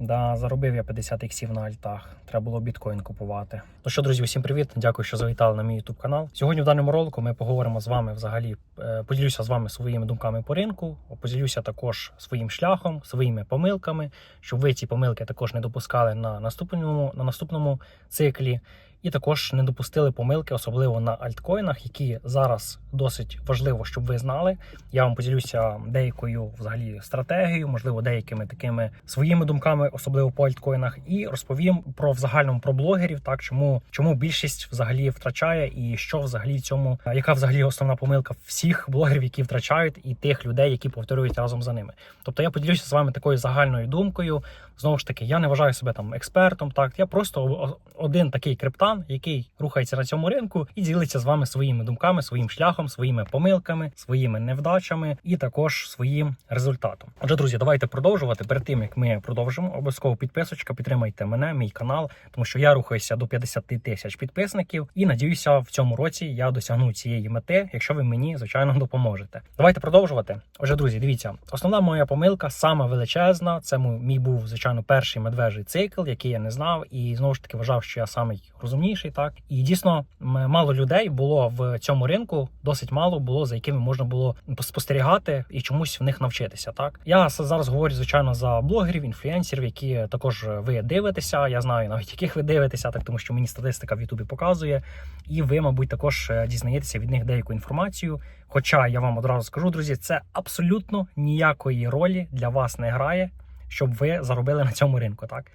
Да, заробив я 50 іксів на альтах. Треба було біткоін купувати. Ну що, друзі, усім привіт! Дякую, що завітали на мій YouTube канал. Сьогодні в даному ролику ми поговоримо з вами взагалі. Е, Поділюся з вами своїми думками по ринку. Поділюся також своїм шляхом, своїми помилками, щоб ви ці помилки також не допускали на наступному на наступному циклі. І також не допустили помилки, особливо на альткоїнах, які зараз досить важливо, щоб ви знали. Я вам поділюся деякою взагалі стратегією, можливо, деякими такими своїми думками, особливо по альткоїнах, і розповім про в загальному про блогерів, так чому чому більшість взагалі втрачає, і що взагалі цьому, яка взагалі основна помилка всіх блогерів, які втрачають, і тих людей, які повторюють разом за ними. Тобто я поділюся з вами такою загальною думкою. Знову ж таки, я не вважаю себе там експертом. Так я просто один такий криптан, який рухається на цьому ринку і ділиться з вами своїми думками, своїм шляхом, своїми помилками, своїми невдачами і також своїм результатом. Отже, друзі, давайте продовжувати. Перед тим як ми продовжимо, обов'язково підписочка, підтримайте мене, мій канал, тому що я рухаюся до 50 тисяч підписників і надіюся, в цьому році я досягну цієї мети, якщо ви мені звичайно допоможете. Давайте продовжувати. Отже, друзі, дивіться, основна моя помилка, сама величезна. Це мій був звичайно перший медвежий цикл, який я не знав, і знову ж таки вважав, що я самий розумніший. Так і дійсно мало людей було в цьому ринку, досить мало було за якими можна було спостерігати і чомусь в них навчитися. Так я зараз говорю звичайно за блогерів, інфлюенсерів, які також ви дивитеся. Я знаю навіть яких ви дивитеся, так тому що мені статистика в Ютубі показує, і ви, мабуть, також е, дізнаєтеся від них деяку інформацію. Хоча я вам одразу скажу, друзі, це абсолютно ніякої ролі для вас не грає, щоб ви заробили на цьому ринку. Так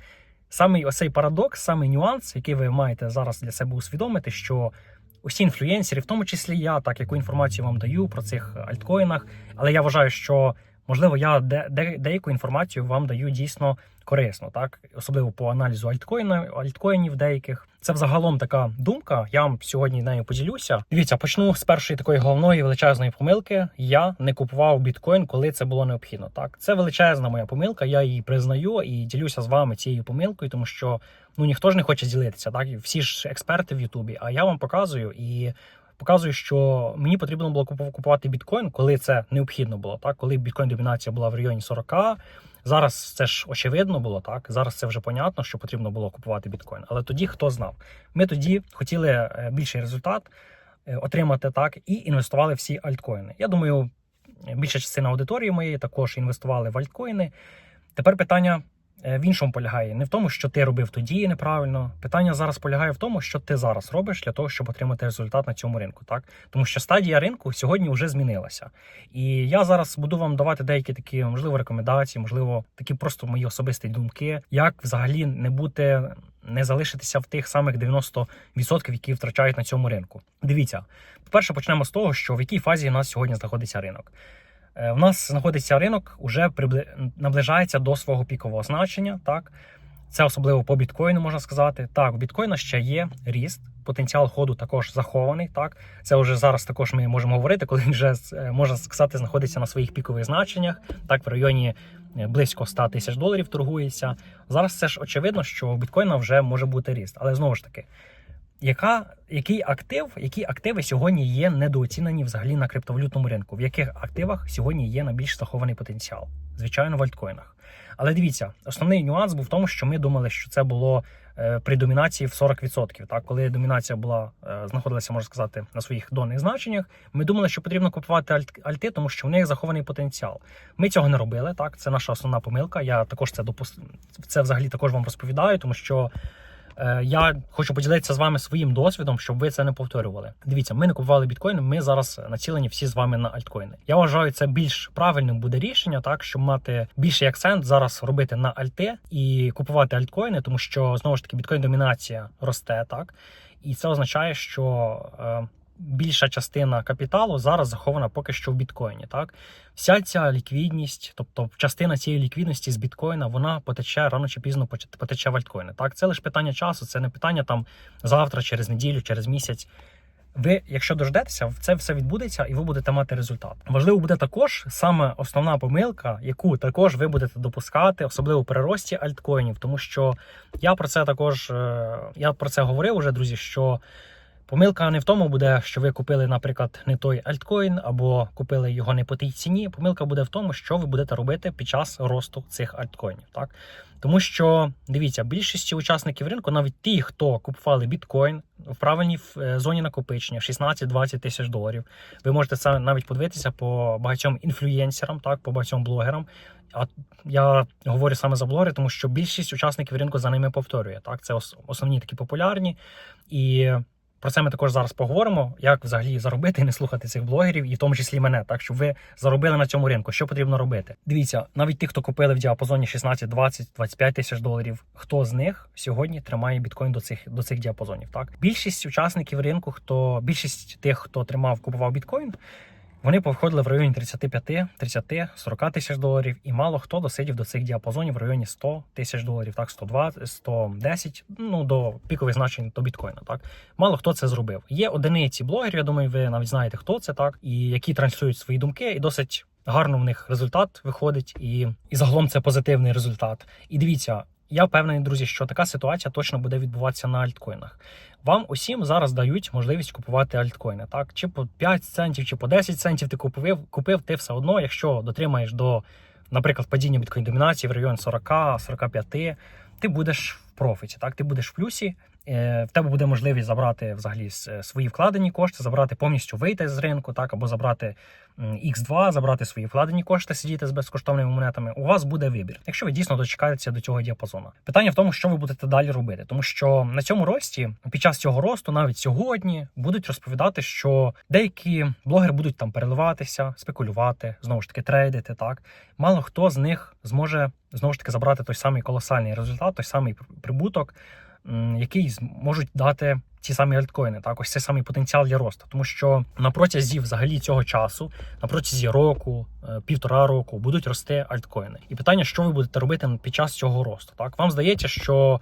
саме оцей парадокс, саме нюанс, який ви маєте зараз для себе усвідомити, що усі інфлюенсери, в тому числі я, так яку інформацію вам даю про цих альткоїнах, але я вважаю, що можливо я де, де, деяку інформацію вам даю дійсно корисно, так особливо по аналізу альткоїна, альткоїнів деяких. Це взагалом така думка. Я вам сьогодні нею поділюся. Дивіться, почну з першої такої головної величезної помилки. Я не купував біткоін, коли це було необхідно. Так, це величезна моя помилка. Я її признаю і ділюся з вами цією помилкою, тому що ну ніхто ж не хоче ділитися. Так, всі ж експерти в Ютубі. А я вам показую і. Показую, що мені потрібно було купувати біткоін, коли це необхідно було. Так, коли біткоін домінація була в районі 40, Зараз це ж очевидно було так. Зараз це вже понятно, що потрібно було купувати біткоін. Але тоді хто знав? Ми тоді хотіли е, більший результат е, отримати так і інвестували всі альткоїни. Я думаю, більша частина аудиторії моєї також інвестували в альткоїни. Тепер питання в іншому полягає не в тому, що ти робив тоді неправильно. Питання зараз полягає в тому, що ти зараз робиш для того, щоб отримати результат на цьому ринку. Так тому що стадія ринку сьогодні вже змінилася. І я зараз буду вам давати деякі такі можливо рекомендації, можливо, такі просто мої особисті думки, як взагалі не бути. Не залишитися в тих самих 90%, які втрачають на цьому ринку. Дивіться, по-перше, почнемо з того, що в якій фазі у нас сьогодні знаходиться ринок. Е, В нас знаходиться ринок, уже прибли... наближається до свого пікового значення. Так, це особливо по біткоїну можна сказати. Так, у біткоїна ще є ріст, потенціал ходу також захований. Так, це вже зараз також ми можемо говорити, коли він вже е, можна сказати, знаходиться на своїх пікових значеннях. Так, в районі е, близько 100 тисяч доларів торгується. Зараз це ж очевидно, що у біткоїна вже може бути ріст, але знову ж таки. Яка, який актив, які активи сьогодні є недооцінені взагалі на криптовалютному ринку? В яких активах сьогодні є найбільш захований потенціал? Звичайно, в альткоїнах. Але дивіться, основний нюанс був в тому, що ми думали, що це було е, при домінації в 40%. Так, коли домінація була е, знаходилася, можна сказати, на своїх донних значеннях, ми думали, що потрібно купувати альт, альти, тому що в них захований потенціал. Ми цього не робили. Так, це наша основна помилка. Я також це допус... це взагалі також вам розповідаю, тому що. Е, Я хочу поділитися з вами своїм досвідом, щоб ви це не повторювали. Дивіться, ми не купували біткоїни. Ми зараз націлені всі з вами на альткоїни. Я вважаю, це більш правильним буде рішення, так щоб мати більший акцент зараз робити на альти і купувати альткоїни, тому що знову ж таки біткоін домінація росте, так і це означає, що е, більша частина капіталу зараз захована поки що в біткоїні. Так, вся ця ліквідність, тобто частина цієї ліквідності з біткоїна, вона потече рано чи пізно потече в альткоїни. Так, це лише питання часу, це не питання там завтра, через неділю, через місяць. Ви, якщо дождетеся, це все відбудеться, і ви будете мати результат. Важливо буде також саме основна помилка, яку також ви будете допускати, особливо при рості альткоїнів, тому що я про це також е, я про це говорив уже, друзі. Що Помилка не в тому буде, що ви купили, наприклад, не той альткоін або купили його не по тій ціні. Помилка буде в тому, що ви будете робити під час росту цих альткоїнів. Так тому що дивіться, більшість учасників ринку, навіть ті, хто купували біткоін в правильній е, зоні накопичення 16-20 тисяч доларів. Ви можете це навіть подивитися по багатьом інфлюєнсерам, так по багатьом блогерам. А я говорю саме за блогери, тому що більшість учасників ринку за ними повторює. Так, це основні такі популярні і. Про це ми також зараз поговоримо, як взагалі заробити і не слухати цих блогерів, і в тому числі мене, так щоб ви заробили на цьому ринку. Що потрібно робити? Дивіться, навіть ті, хто купили в діапазоні 16, 20, 25 тисяч доларів, хто з них сьогодні тримає біткоін до цих до цих діапазонів? Так, більшість учасників ринку, хто більшість тих, хто тримав, купував біткоін, вони повходили в районі 35, 30, 40 тисяч доларів, і мало хто досидів до цих діапазонів в районі 100 тисяч доларів, так 120, 110, ну до пікових значень до біткоїна. Так мало хто це зробив. Є одиниці блогерів. Я думаю, ви навіть знаєте, хто це так, і які транслюють свої думки, і досить гарно в них результат виходить, і, і загалом це позитивний результат. І дивіться. Я впевнений, друзі, що така ситуація точно буде відбуватися на альткоїнах. Вам усім зараз дають можливість купувати альткоїни. Так, чи по 5 центів, чи по 10 центів ти купив, купив ти все одно, якщо дотримаєш до, наприклад, падіння біткоін домінації в район 40-45, ти будеш в профіті. Так, ти будеш в плюсі. Е, В тебе буде можливість забрати взагалі свої вкладені кошти, забрати повністю вийти з ринку, так або забрати X2, забрати свої вкладені кошти, сидіти з безкоштовними монетами. У вас буде вибір, якщо ви дійсно дочекаєтеся до цього діапазону. Питання в тому, що ви будете далі робити, тому що на цьому рості, під час цього росту, навіть сьогодні, будуть розповідати, що деякі блогери будуть там переливатися, спекулювати, знову ж таки трейдити. Так мало хто з них зможе знову ж таки забрати той самий колосальний результат, той самий прибуток, який зможуть дати ті самі альткоїни, так ось цей самий потенціал для росту, тому що на протязі взагалі цього часу, на протязі року, е, півтора року будуть рости альткоїни. І питання, що ви будете робити під час цього росту? Так вам здається, що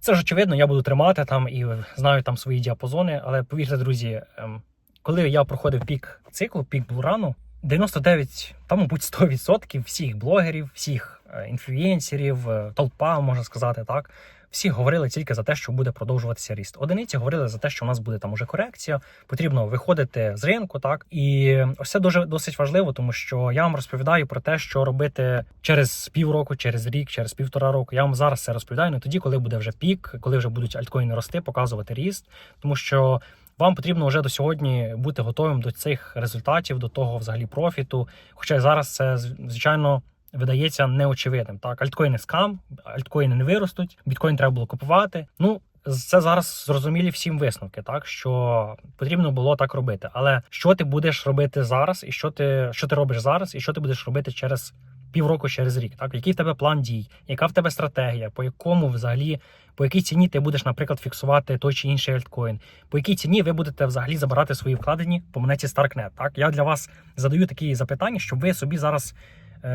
це ж очевидно, я буду тримати там і знаю там свої діапазони, але повірте, друзі, ем, коли я проходив пік циклу, пік блурану. 99, там, мабуть, 100% всіх блогерів, всіх е, інфлюєнсерів, е, толпа, можна сказати, так. Всі говорили тільки за те, що буде продовжуватися ріст. Одиниці говорили за те, що у нас буде там уже корекція, потрібно виходити з ринку, так і ось це дуже досить важливо, тому що я вам розповідаю про те, що робити через півроку, через рік, через півтора року. Я вам зараз це розповідаю не тоді, коли буде вже пік, коли вже будуть альткоїни рости, показувати ріст, тому що. Вам потрібно вже до сьогодні бути готовим до цих результатів, до того взагалі профіту. Хоча зараз це звичайно видається неочевидним. Так, альткоїни скам, альткоїни не виростуть, біткоін треба було купувати. Ну це зараз зрозумілі всім висновки, так що потрібно було так робити. Але що ти будеш робити зараз, і що ти що ти робиш зараз, і що ти будеш робити через півроку, через рік? Так, який в тебе план дій, яка в тебе стратегія, по якому взагалі, по якій ціні ти будеш, наприклад, фіксувати той чи інший альткоін, по якій ціні ви будете взагалі забирати свої вкладені по монеті Starknet? Так, я для вас задаю такі запитання, щоб ви собі зараз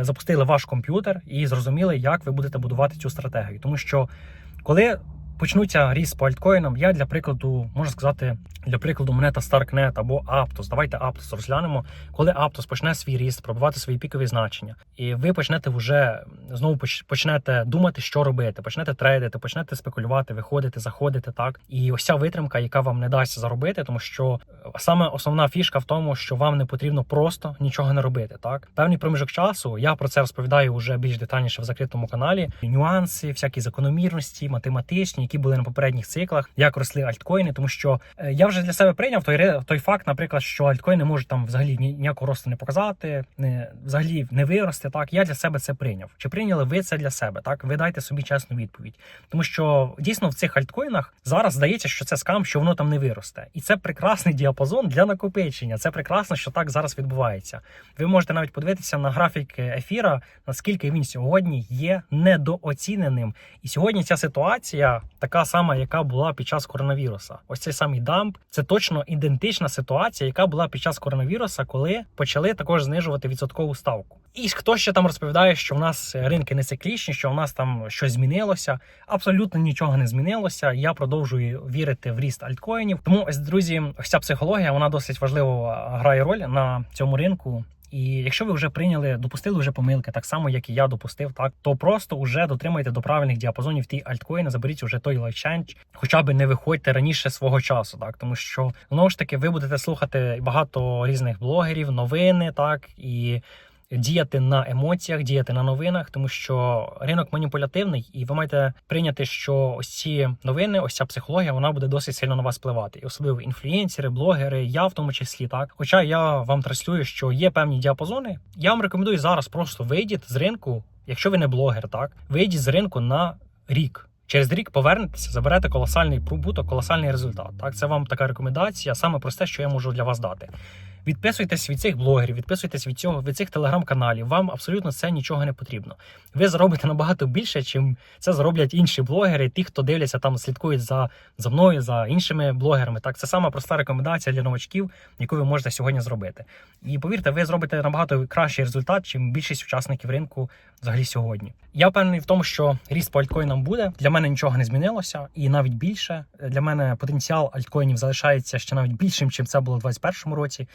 запустили ваш комп'ютер і зрозуміли, як ви будете будувати цю стратегію, тому що коли почнуться ріст по альткоїнам, я для прикладу можу сказати, для прикладу, монета Starknet або Aptos. Давайте Aptos розглянемо. Коли Aptos почне свій ріст, пробивати свої пікові значення, і ви почнете вже знову поч- почнете думати, що робити, почнете трейдити, почнете спекулювати, виходити, заходити. Так і ось ця витримка, яка вам не дасть заробити, тому що е, саме основна фішка в тому, що вам не потрібно просто нічого не робити. Так, певний проміжок часу. Я про це розповідаю вже більш детальніше в закритому каналі. Нюанси, всякі закономірності, математичні, які були на попередніх циклах, як росли альткоїни, тому що е, я вже для себе прийняв той той факт, наприклад, що альткоїни можуть там взагалі ніякого росту не показати, не взагалі не вирости. Так, я для себе це прийняв. Чи прийняли ви це для себе? Так, ви дайте собі чесну відповідь, тому що дійсно в цих альткоїнах зараз здається, що це скам, що воно там не виросте, і це прекрасний діапазон для накопичення. Це прекрасно, що так зараз відбувається. Ви можете навіть подивитися на графік ефіра, наскільки він сьогодні є недооціненим. І сьогодні ця ситуація така сама, яка була під час коронавіруса. Ось цей самий дамп. Це точно ідентична ситуація, яка була під час коронавіруса, коли почали також знижувати відсоткову ставку. І хто ще там розповідає, що в нас ринки не циклічні, що в нас там щось змінилося. Абсолютно нічого не змінилося. Я продовжую вірити в ріст альткоїнів. Тому ось друзі, ось ця психологія вона досить важливо грає роль на цьому ринку. І якщо ви вже прийняли, допустили вже помилки, так само як і я допустив, так то просто вже дотримайте до правильних діапазонів ті альткоїни, заберіть вже той лайченч, хоча б не виходьте раніше свого часу, так тому що знову ж таки ви будете слухати багато різних блогерів, новини, так і. Діяти на емоціях, діяти на новинах, тому що ринок маніпулятивний, і ви маєте прийняти, що ось ці новини, ось ця психологія, вона буде досить сильно на вас впливати, і особливо інфлюєнсери, блогери, я в тому числі так. Хоча я вам транслюю, що є певні діапазони. Я вам рекомендую зараз просто вийдіть з ринку, якщо ви не блогер, так вийдіть з ринку на рік. Через рік повернетеся, заберете колосальний прибуток, колосальний результат. Так, це вам така рекомендація, саме просте, що я можу для вас дати. Відписуйтесь від цих блогерів, відписуйтесь від цього від цих телеграм-каналів. Вам абсолютно це нічого не потрібно. Ви заробите набагато більше, чим це зароблять інші блогери, ті, хто дивляться там, слідкують за, за мною, за іншими блогерами. Так, це сама проста рекомендація для новачків, яку ви можете сьогодні зробити. І повірте, ви зробите набагато кращий результат, чим більшість учасників ринку взагалі сьогодні. Я впевнений в тому, що ріст по альткоїнам буде. Для мене нічого не змінилося, і навіть більше для мене потенціал альткоїнів залишається ще навіть більшим, чим це було в 2021 році.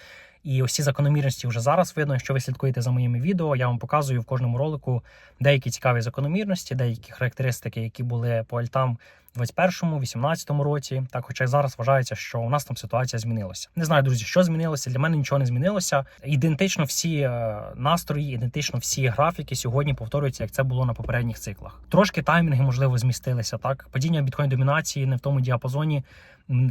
І ось ці закономірності вже зараз видно. Якщо ви слідкуєте за моїми відео, я вам показую в кожному ролику деякі цікаві закономірності, деякі характеристики, які були по альтам в 21-му, 18-му році. Так, хоча й зараз вважається, що у нас там ситуація змінилася. Не знаю, друзі, що змінилося. Для мене нічого не змінилося. Ідентично всі е, настрої, ідентично всі графіки сьогодні повторюються, як це було на попередніх циклах. Трошки таймінги можливо змістилися. Так, падіння біткоін домінації не в тому діапазоні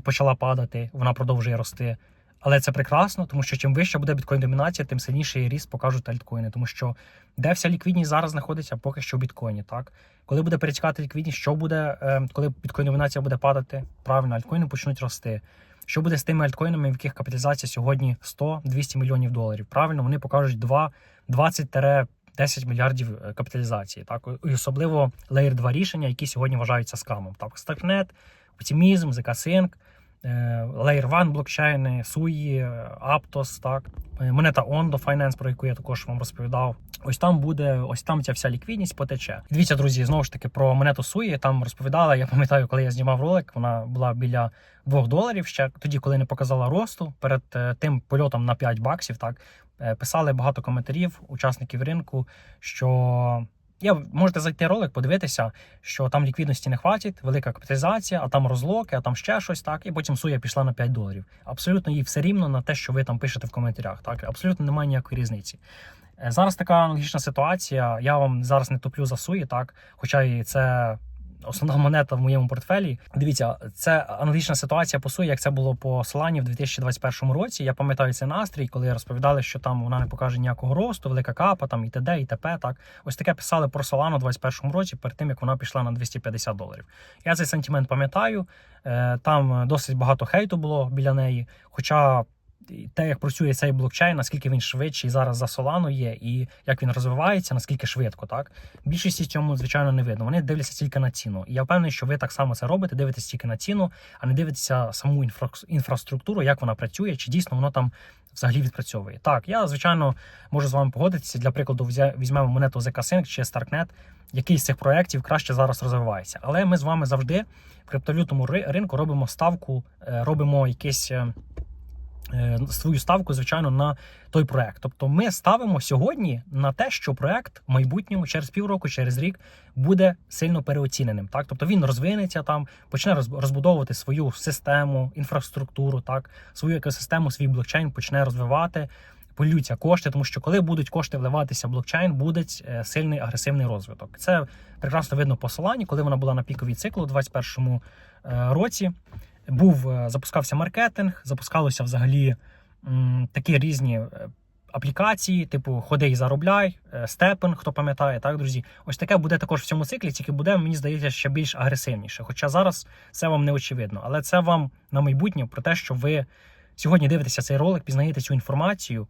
почала падати. Вона продовжує рости. Але це прекрасно, тому що чим вища буде біткоін-домінація, тим сильніший ріст покажуть альткоїни. Тому що де вся ліквідність зараз знаходиться, поки що в біткоїні. Так, коли буде перетікати ліквідність, що буде, е, коли біткоін-домінація буде падати, правильно, альткоїни почнуть рости. Що буде з тими альткоїнами, в яких капіталізація сьогодні 100-200 мільйонів доларів? Правильно, вони покажуть 2, 20 10 мільярдів е, капіталізації, так і особливо Layer 2 рішення, які сьогодні вважаються скамом. Так, Starknet, Optimism, ZK-Sync, Layer 1 блокчейни, SUI, Aptos, так, е, монета Ondo Finance, про яку я також вам розповідав. Ось там буде, ось там ця вся ліквідність потече. Дивіться, друзі, знову ж таки про монету SUI, Там розповідала. Я пам'ятаю, коли я знімав ролик, вона була біля 2 доларів ще тоді, коли не показала росту перед е, тим польотом на 5 баксів. Так е, писали багато коментарів учасників ринку, що. Я можете зайти ролик, подивитися, що там ліквідності не хватить, велика капіталізація, а там розлоки, а там ще щось так. І потім суя пішла на 5 доларів. Абсолютно їй все рівно на те, що ви там пишете в коментарях. Так абсолютно немає ніякої різниці. Е, Зараз така аналогічна ситуація. Я вам зараз не топлю за суї, так хоча і це. Основна монета в моєму портфелі. Дивіться, це аналогічна ситуація по суї, як це було по Solana в 2021 році. Я пам'ятаю цей настрій, коли розповідали, що там вона не покаже ніякого росту, велика капа, там і т.д. і т.п. Так, ось таке писали про Solana у 2021 році, перед тим як вона пішла на 250 доларів. Я цей сентимент пам'ятаю. Е, Там досить багато хейту було біля неї. Хоча те, як працює цей блокчейн, наскільки він швидший зараз за Solana є, і як він розвивається, наскільки швидко, так більшості цьому звичайно не видно. Вони дивляться тільки на ціну. І я впевнений, що ви так само це робите, дивитесь тільки на ціну, а не дивитеся саму інфра... інфраструктуру, як вона працює, чи дійсно воно там взагалі відпрацьовує. Так, я звичайно можу з вами погодитися. Для прикладу, візьмемо монету ZK-Sync чи Starknet, який з цих проєктів краще зараз розвивається. Але ми з вами завжди в криптовалютному ринку робимо ставку, е, робимо якесь. Е, свою ставку, звичайно, на той проект. Тобто, ми ставимо сьогодні на те, що проект в майбутньому через півроку, через рік буде сильно переоціненим. Так, тобто він розвинеться там, почне розбудовувати свою систему, інфраструктуру, так, свою екосистему, свій блокчейн почне розвивати. Полються кошти, тому що коли будуть кошти вливатися в блокчейн, буде е, сильний агресивний розвиток. Це прекрасно видно по Солані, коли вона була на піковій циклу у 2021 е, році був е, запускався маркетинг, запускалися взагалі м, такі різні е, аплікації, типу ходи і заробляй, е, степен, хто пам'ятає, так, друзі. Ось таке буде також в цьому циклі, тільки буде, мені здається, ще більш агресивніше. Хоча зараз це вам не очевидно, але це вам на майбутнє про те, що ви сьогодні дивитеся цей ролик, пізнаєте цю інформацію.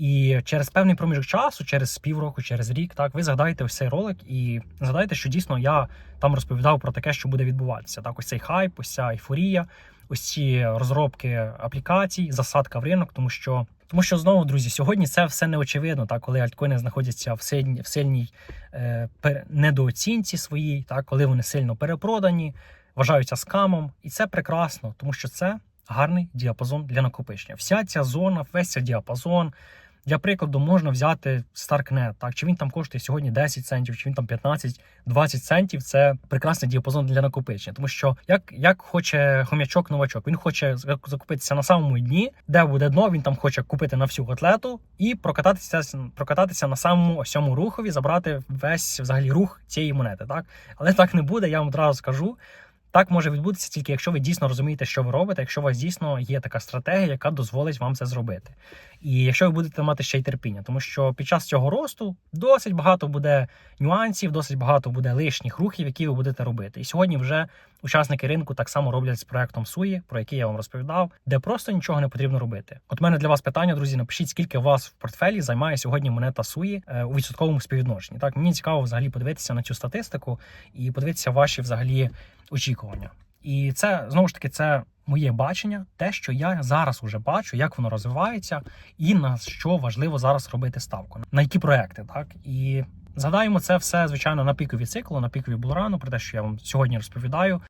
І через певний проміжок часу, через півроку, через рік, так ви згадаєте ось цей ролик і згадаєте, що дійсно я там розповідав про таке, що буде відбуватися. Так, ось цей хайп, ось ця ейфорія, ось ці розробки аплікацій, засадка в ринок, тому що. Тому що знову, друзі, сьогодні це все не очевидно, так, коли альткоїни знаходяться в сильній в сильній е, недооцінці своїй, так, коли вони сильно перепродані, вважаються скамом, і це прекрасно, тому що це гарний діапазон для накопичення. Вся ця зона, весь цей діапазон, Для прикладу, можна взяти Starknet, так чи він там коштує сьогодні 10 центів, чи він там 15-20 центів. Це прекрасний діапазон для накопичення, тому що як, як хоче хомячок новачок, він хоче закупитися на самому дні, де буде дно. Він там хоче купити на всю котлету і прокататися прокататися на самому ось рухові, забрати весь взагалі рух цієї монети. Так, але так не буде. Я вам одразу скажу. Так може відбутися тільки якщо ви дійсно розумієте, що ви робите, якщо у вас дійсно є така стратегія, яка дозволить вам це зробити. І якщо ви будете мати ще й терпіння, тому що під час цього росту досить багато буде нюансів, досить багато буде лишніх рухів, які ви будете робити. І сьогодні вже учасники ринку так само роблять з проектом Суї, про який я вам розповідав, де просто нічого не потрібно робити. От мене для вас питання, друзі. Напишіть, скільки у вас в портфелі займає сьогодні монета Суї е, у відсотковому співвідношенні. Так мені цікаво взагалі подивитися на цю статистику і подивитися ваші взагалі очікування. І це знову ж таки це моє бачення, те, що я зараз уже бачу, як воно розвивається, і на що важливо зараз робити ставку, на які проекти, так і. Згадаємо це все, звичайно, на пікові циклу, на пікові булрану, про те, що я вам сьогодні розповідаю.